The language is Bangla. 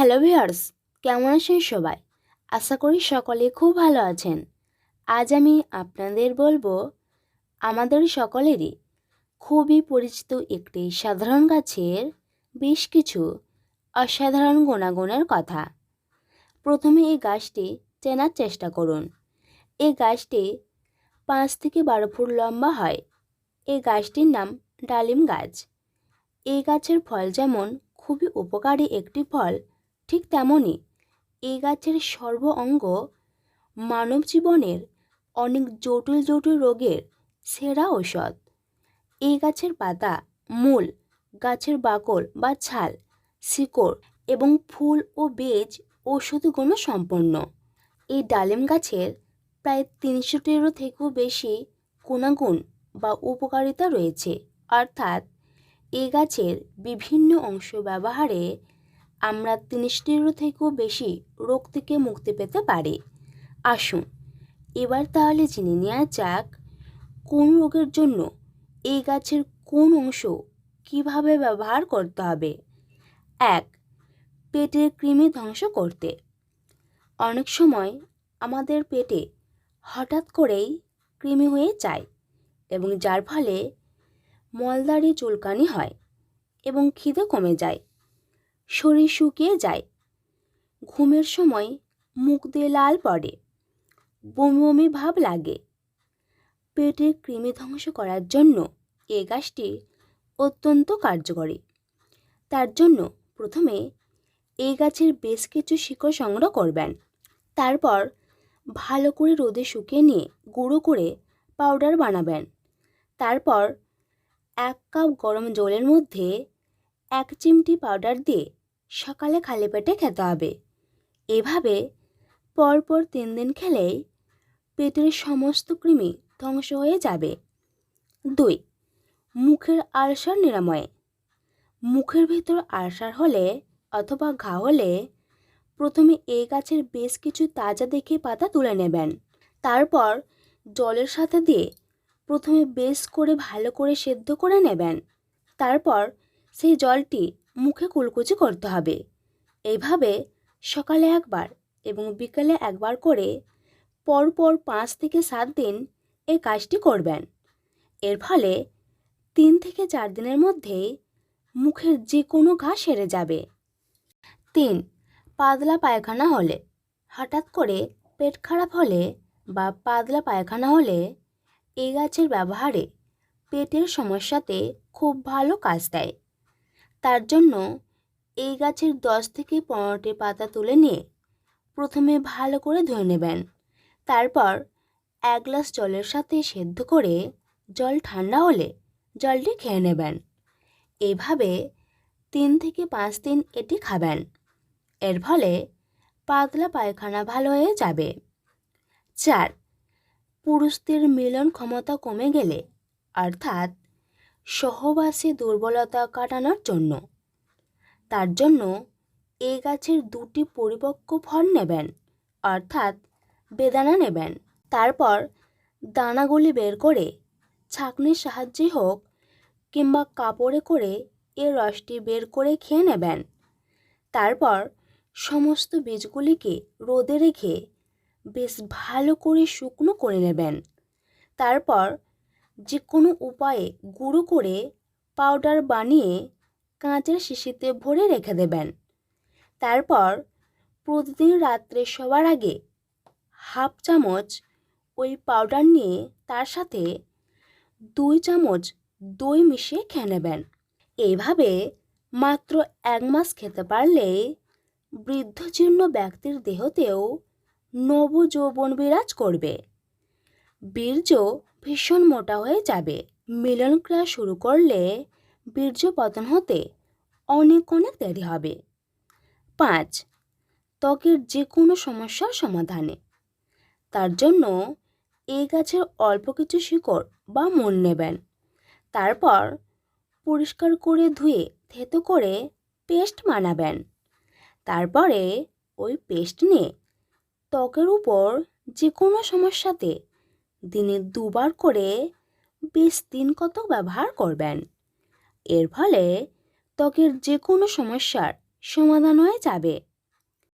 হ্যালো ভিউয়ার্স, কেমন আছেন সবাই? আশা করি সকলে খুব ভালো আছেন। আজ আমি আপনাদের বলব, আমাদের সকলেরই খুবই পরিচিত একটি সাধারণ গাছের বেশ কিছু অসাধারণ গুণাগুণের কথা। প্রথমে এই গাছটি চেনার চেষ্টা করুন। এই গাছটি পাঁচ থেকে বারো ফুট লম্বা হয়। এই গাছটির নাম ডালিম গাছ। এই গাছের ফল যেমন খুবই উপকারী একটি ফল ঠিক তেমনই এই গাছের সর্ব অঙ্গ মানব জীবনের অনেক জটিল জটিল রোগের সেরা ঔষধ। এই গাছের পাতা, মূল, গাছের বাকল বা ছাল, শিকড় এবং ফুল ও বীজ ঔষধি গুণ সম্পন্ন। এই ডালিম গাছের প্রায় তিনশোটিরও থেকেও বেশি গুণাগুণ বা উপকারিতা রয়েছে। অর্থাৎ এই গাছের বিভিন্ন অংশ ব্যবহারে আমরা তিরিশটিরও থেকেও বেশি রোগ থেকে মুক্তি পেতে পারি। আসুন, এবার তাহলে জেনে নেওয়া যাক কোন রোগের জন্য এই গাছের কোন অংশ কীভাবে ব্যবহার করতে হবে। এক, পেটের কৃমি ধ্বংস করতে। অনেক সময় আমাদের পেটে হঠাৎ করেই কৃমি হয়ে যায় এবং যার ফলে মলদারি চুলকানি হয় এবং খিদে কমে যায়। শরীর শুকিয়ে যায়। ঘুমের সময় মুখ দিয়ে লাল পড়ে। বমি বমি ভাব লাগে। পেটের কৃমি ধ্বংস করার জন্য এ গাছটি অত্যন্ত কার্যকরী। তার জন্য প্রথমে এই গাছের বেশ কিছু শিকড় সংগ্রহ করবেন। তারপর ভালো করে রোদে শুকিয়ে নিয়ে গুঁড়ো করে পাউডার বানাবেন। তারপর এক কাপ গরম জলের মধ্যে এক চিমটি পাউডার দিয়ে সকালে খালি পেটে খেতে হবে। এভাবে পরপর তিন দিন খেলেই পেটের সমস্ত কৃমি ধ্বংস হয়ে যাবে। দুই, মুখের আলসার নিরাময়। মুখের ভেতর আলসার হলে অথবা ঘা হলে প্রথমে এই গাছের বেশ কিছু তাজা দেখে পাতা তুলে নেবেন। তারপর জলের সাথে দিয়ে প্রথমে বেশ করে ভালো করে সেদ্ধ করে নেবেন। তারপর সেই জলটি মুখে কুলকুচি করতে হবে। এইভাবে সকালে একবার এবং বিকালে একবার করে পরপর পাঁচ থেকে সাত দিন এই কাজটি করবেন। এর ফলে তিন থেকে চার দিনের মধ্যেই মুখের যে কোনো ঘা সেরে যাবে। তিন, পাতলা পায়খানা হলে, হঠাৎ করে পেট খারাপ হলে বা পাতলা পায়খানা হলে এই গাছের ব্যবহারে পেটের সমস্যাতে খুব ভালো কাজ দেয়। তার জন্য এই গাছের দশ থেকে পনেরোটি পাতা তুলে নিয়ে প্রথমে ভালো করে ধুয়ে নেবেন। তারপর এক গ্লাস জলের সাথে সেদ্ধ করে জল ঠান্ডা হলে জলটি খেয়ে নেবেন। এভাবে তিন থেকে পাঁচ দিন এটি খাবেন। এর ফলে পাতলা পায়খানা ভালো হয়ে যাবে। চার, পুরুষদের মিলন ক্ষমতা কমে গেলে, অর্থাৎ সহবাসী দুর্বলতা কাটানোর জন্য। তার জন্য এই গাছের দুটি পরিপক্ক ফল নেবেন, অর্থাৎ বেদানা নেবেন। তারপর দানাগুলি বের করে ছাঁকনির সাহায্যে হোক কিংবা কাপড়ে করে এর রসটি বের করে খেয়ে নেবেন। তারপর সমস্ত বীজগুলিকে রোদে রেখে বেশ ভালো করে শুকনো করে নেবেন। তারপর যে কোনো উপায়ে গুঁড়ো করে পাউডার বানিয়ে কাঁচের শিশিতে ভরে রেখে দেবেন। তারপর প্রতিদিন রাত্রে শোবার আগে হাফ চামচ ওই পাউডার নিয়ে তার সাথে দুই চামচ দই মিশিয়ে খেয়ে নেবেন। এইভাবে মাত্র এক মাস খেতে পারলে বৃদ্ধজীর্ণ ব্যক্তির দেহতেও নব যৌবন বিরাজ করবে। বীর্য ভীষণ মোটা হয়ে যাবে। মিলনক্রিয়া শুরু করলে বীর্য পতন হতে অনেক অনেক দেরি হবে। পাঁচ, ত্বকের যে কোনো সমস্যার সমাধানে। তার জন্য এই গাছের অল্প কিছু শিকড় বা মন নেবেন। তারপর পরিষ্কার করে ধুয়ে থেতো করে পেস্ট বানাবেন। তারপরে ওই পেস্ট নিয়ে ত্বকের উপর যে কোনো সমস্যাতে দিনে দুবার করে বেশ দিন কত ব্যবহার করবেন। এর ফলে ত্বকের যে কোনো সমস্যার সমাধান হয়ে যাবে।